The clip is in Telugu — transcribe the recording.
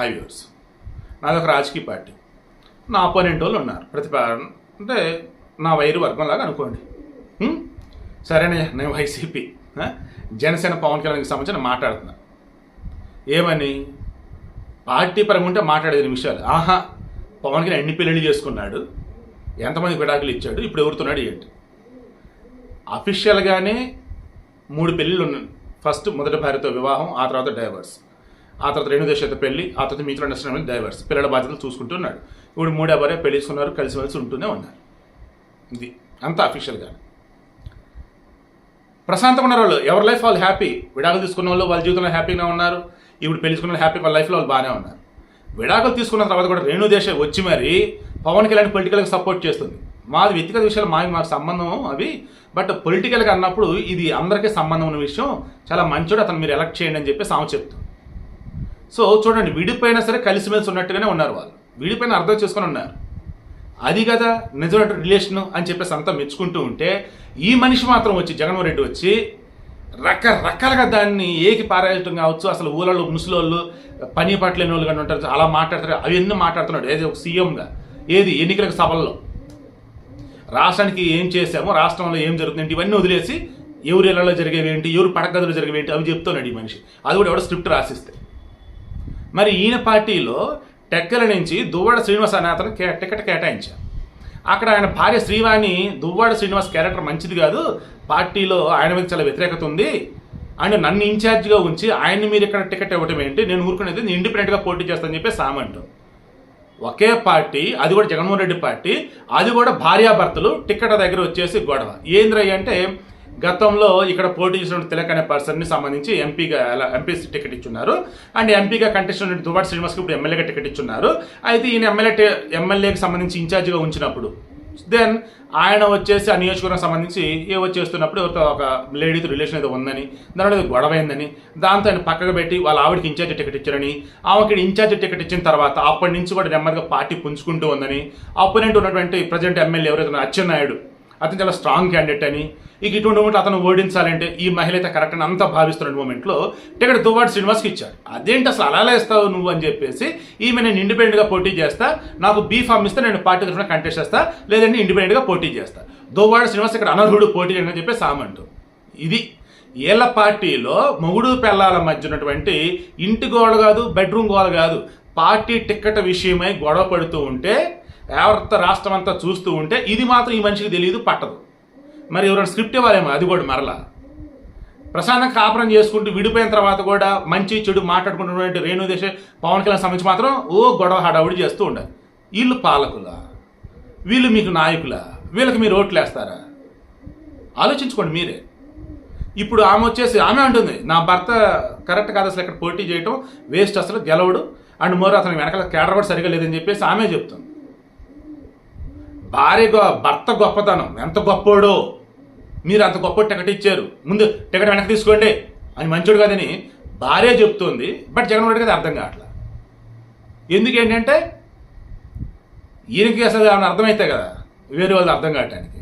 హై నాది ఒక రాజకీయ పార్టీ. నా అపోనెంట్ వాళ్ళు ఉన్నారు. ప్రతిపా అంటే నా వైరు వర్గం లాగా అనుకోండి సరేనే నేను వైసీపీ. జనసేన పవన్ కళ్యాణ్కి సంబంధించి మాట్లాడుతున్నా. ఏమని? పార్టీ పరంగా ఉంటే మాట్లాడేది విషయాలు. ఆహా పవన్ కళ్యాణ్ ఎన్ని పెళ్ళిళ్ళు చేసుకున్నాడు? ఎంతమంది విడాకులు ఇచ్చాడు? ఇప్పుడు ఎవరుతున్నాడు ఏంటి? అఫీషియల్గానే మూడు పెళ్ళిళ్ళు ఉన్నాయి. ఫస్ట్ మొదటి భార్యతో వివాహం ఆ తర్వాత డైవర్స్ ఆ తర్వాత రెండు దేశాలతో పెళ్ళి ఆ తర్వాత మీతో నష్టమైన డైవర్స్ పిల్లల బాధ్యతలు చూసుకుంటున్నాడు ఇప్పుడు మూడో భార్య పెళ్ళిసుకున్నారు కలిసిమెలిసి కలిసి ఉంటూనే ఉన్నారు. ఇది అంతా అఫీషియల్గా ప్రశాంతంగా ఉన్న వాళ్ళు ఎవరి లైఫ్ వాళ్ళు హ్యాపీ విడాకులు తీసుకున్న వాళ్ళు వాళ్ళ జీవితంలో హ్యాపీగా ఉన్నారు. ఇప్పుడు పెళ్ళిసుకున్న వాళ్ళు హ్యాపీ వాళ్ళ లైఫ్లో వాళ్ళు బాగానే ఉన్నారు. విడాకులు తీసుకున్న తర్వాత కూడా రేణు దేశం వచ్చి మరి పవన్ కళ్యాణ్ పొలిటికల్గా సపోర్ట్ చేస్తుంది. మాది వ్యక్తిగత విషయాలు మావి మాకు సంబంధం అవి. బట్ పొలిటికల్గా అన్నప్పుడు ఇది అందరికీ సంబంధం ఉన్న విషయం. చాలా మంచోడు అతను మీరు ఎలక్ట్ చేయండి అని చెప్పేసి ఆమె చెప్తుంది. సో చూడండి విడిపోయినా సరే కలిసిమెలిసి ఉన్నట్టుగానే ఉన్నారు వాళ్ళు. విడిపోయిన అర్థం చేసుకొని ఉన్నారు. అది కదా నిజమైన రిలేషన్ అని చెప్పేసి అంతా మెచ్చుకుంటూ ఉంటే ఈ మనిషి మాత్రం వచ్చి జగన్మోహన్ రెడ్డి వచ్చి రకరకాలుగా దాన్ని ఏకి పారేయటం కావచ్చు. అసలు ఊళ్ళో ముసలోళ్ళు పని పట్టలేని వాళ్ళు కానీ ఉంటారు. అలా మాట్లాడతారు. అవన్నీ మాట్లాడుతున్నాడు? ఏది ఒక సీఎంగా? ఏది? ఎన్నికలకు సభల్లో. రాష్ట్రానికి ఏం చేశామో రాష్ట్రంలో ఏం జరుగుతుంది ఇవన్నీ వదిలేసి ఎవరు ఇళ్ళలో జరిగేవి ఏంటి? ఎవరు పడగదులు జరిగేవి ఏంటి? అవి చెప్తున్నాడు ఈ మనిషి. అది కూడా ఎవడో స్క్రిప్ట్ రాసిస్తే. మరి ఈయన పార్టీలో టెక్కల నుంచి దువ్వాడ శ్రీనివాస్ అనే అతను కే- టికెట్ కేటాయించారు. అక్కడ ఆయన భార్య శ్రీవాణి దువ్వాడ శ్రీనివాస్ క్యారెక్టర్ మంచిది కాదు పార్టీలో ఆయన మీద చాలా వ్యతిరేకత ఉంది. అండ్ నన్ను ఇన్ఛార్జ్గా ఉంచి ఆయన్ని మీరు ఇక్కడ టికెట్ ఇవ్వటం ఏంటి? నేను ఊరుకునేది నేను ఇండిపెండెంట్గా పోటీ చేస్తానని చెప్పి సామంటు. ఒకే పార్టీ అది కూడా జగన్మోహన్ రెడ్డి పార్టీ అది కూడా భార్యాభర్తలు టికెట్ దగ్గర వచ్చేసి గొడవ. ఏంద్రయ్య అంటే గతంలో ఇక్కడ పోటీ చేసిన తిలక్ అనే పర్సన్ని సంబంధించి ఎంపీగా ఎంపీ టికెట్ ఇచ్చున్నారు. అండ్ ఎంపీగా కంటెస్ట్ ఉన్న దువ్వాడ శ్రీనివాస్కి ఇప్పుడు ఎమ్మెల్యేగా టికెట్ ఇచ్చున్నారు. అయితే ఈయన ఎమ్మెల్యే ఎమ్మెల్యేకి సంబంధించి ఇన్ఛార్జిగా ఉంచినప్పుడు దెన్ ఆయన వచ్చేసి ఆ నియోజకవర్గం సంబంధించి ఏవో చేస్తున్నప్పుడు ఎవరితో ఒక లేడీతో రిలేషన్ ఏదో ఉందని దాని గొడవ అయిందని దాంతో ఆయన పక్కకు పెట్టి వాళ్ళ ఆవిడకి ఇన్ఛార్జ్ టికెట్ ఇచ్చారని ఆమెకి ఇన్ఛార్జ్ టికెట్ ఇచ్చిన తర్వాత అప్పటి నుంచి కూడా నెమ్మదిగా పార్టీ పుంజుకుంటూ ఉందని అపోనెంట్ ఉన్నటువంటి ప్రజెంట్ ఎమ్మెల్యే ఎవరైతే అచ్చెన్నాయుడు అతను చాలా స్ట్రాంగ్ క్యాండిడేట్ అని. ఇక ఇటువంటి మూమెంట్లో అతను ఓడించాలంటే ఈ మహిళ అయితే కరెక్ట్ అని అంతా భావిస్తున్న మూమెంట్లో టికెట్ దువ్వాడు శ్రీనివాస్కి ఇచ్చాడు. అదేంటి అసలు అలా ఇస్తావు నువ్వు? అని చెప్పేసి ఈమె నేను ఇండిపెండెంట్గా పోటీ చేస్తా నాకు బీ ఫామ్ ఇస్తే నేను పార్టీ తరఫున కంటెస్ట్ చేస్తా లేదంటే ఇండిపెండెంట్గా పోటీ చేస్తా. దువ్వాడు శ్రీనివాస్ ఇక్కడ అనర్హుడు పోటీ అని చెప్పేసి సామంటు. ఇది ఏళ్ళ పార్టీలో మొగుడు పెళ్ళాల మధ్య ఉన్నటువంటి ఇంటి గోడ కాదు బెడ్రూమ్ గోడ కాదు పార్టీ టిక్కెట్ విషయమై గొడవ పడుతూ ఉంటే యావత్ రాష్ట్రం అంతా చూస్తూ ఉంటే ఇది మాత్రం ఈ మనిషికి తెలియదు పట్టదు. మరి ఎవరైనా స్క్రిప్ట్ ఇవ్వాలేమో అది కూడా మరలా. ప్రశాంతంగా కాపురం చేసుకుంటూ విడిపోయిన తర్వాత కూడా మంచి చెడు మాట్లాడుకుంటున్నటువంటి రేణు దేశ పవన్ కళ్యాణ్ సంబంధించి మాత్రం ఓ గొడవ హడావుడి చేస్తూ ఉండాలి. వీళ్ళు పాలకులా? వీళ్ళు మీకు నాయకులా? వీళ్ళకి మీరు ఓట్లు వేస్తారా ఆలోచించుకోండి మీరే. ఇప్పుడు ఆమె వచ్చేసి ఆమె అంటుంది నా భర్త కరెక్ట్ కాదు అసలు ఇక్కడ పోటీ చేయటం వేస్ట్ అసలు గెలవడు. అండ్ మోర్ అతను వెనకాల కేడర్ కూడా సరిగా లేదని చెప్పేసి ఆమె చెప్తుంది. భార్య గొ- భర్త గొప్పతనం. ఎంత గొప్పోడో? మీరు అంత గొప్ప టికెట్ ఇచ్చారు. ముందు టికెట్ వెనక్కి తీసుకోండి. అని మంచోడు కాదని భార్య చెప్తుంది. బట్ జగన్మోహన్ రెడ్డి కదా అర్థం కావట్లా? ఎందుకు ఏంటంటే ఈయనకి అసలు ఏమైనా అర్థమవుతాయి కదా వేరే వాళ్ళు అర్థం కావటానికి.